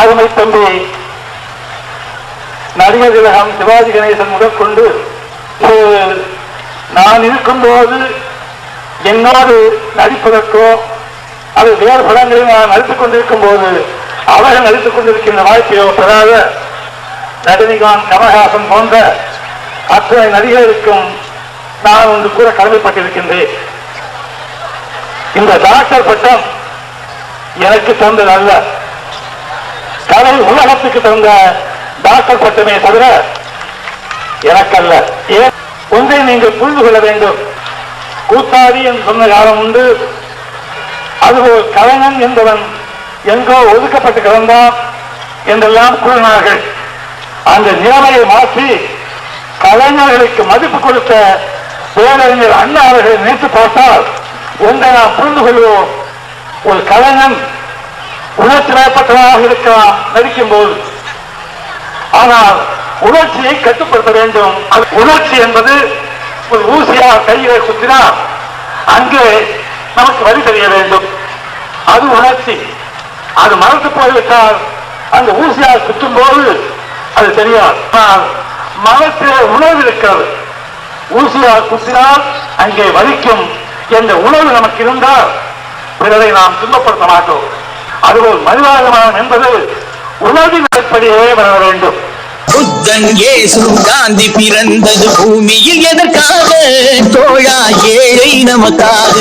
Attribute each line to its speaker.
Speaker 1: அருமை தம்பி நடிகர் திலகம் சிவாஜி கணேசன் முதற்கொண்டு நான் இருக்கும்போது என்னோடு நடிப்பதற்கோ அது வேறு படங்களில் நான் நடித்துக் கொண்டிருக்கும் போது அவர்கள் நடித்துக் கொண்டிருக்கின்ற வாய்ப்பையோ பெறாத ரஜினிகாந்த் கமல்ஹாசன் போன்ற அத்தனை நடிகருக்கும் நான் ஒன்று கூட கடமைப்பட்டிருக்கின்றேன். இந்த டாக்டர் பட்டம் எனக்கு தந்தது அல்ல கலை உலகத்துக்கு தந்த டாக்டர் பட்டமே தவிர எனக்கல்ல. ஏன்? ஒன்றை நீங்கள் புரிந்து கொள்ள வேண்டும். கூத்தாடி என்று சொன்ன காலம் உண்டு. அதுபோல் கலைஞன் என்பவன் எங்கோ ஒதுக்கப்பட்டு கிடந்தான் என்றெல்லாம் கூறினார்கள். அந்த நிலைமையை மாற்றி கலைஞர்களுக்கு மதிப்பு கொடுத்த பேரறிஞர் அண்ணா அவர்களை நினைத்து பார்த்தால் ஒன்றை நாம் புரிந்து கொள்வோம். ஒரு கலைஞன் உணர்ச்சி வயப்பட்டவராக இருக்கலாம் நடிக்கும் போது ஆனால் உணர்ச்சியை கட்டுப்படுத்த வேண்டும். அது உணர்ச்சி என்பது ஒரு ஊசியா கையில குத்தினா அங்கே நமக்கு வழி தெரிய வேண்டும். அது உணர்ச்சி. அது மறந்து போய்விட்டால் அந்த ஊசியால் குத்தும் போது அது தெரியாது. ஆனால் உணர்வு இருக்கிறது ஊசியால் குத்தினால் அங்கே வலிக்கும் என்ற உணர்வு நமக்கு இருந்தால் பிறரை நாம் துன்பப்படுத்த மாட்டோம். அது ஒரு மனிதாபிமானம் என்பது உணர்வின் அடிப்படையே வர வேண்டும்.
Speaker 2: புத்தன் இயேசு காந்தி பிறந்தது பூமியில் எதற்காக? தோழா ஏழை நமக்காக.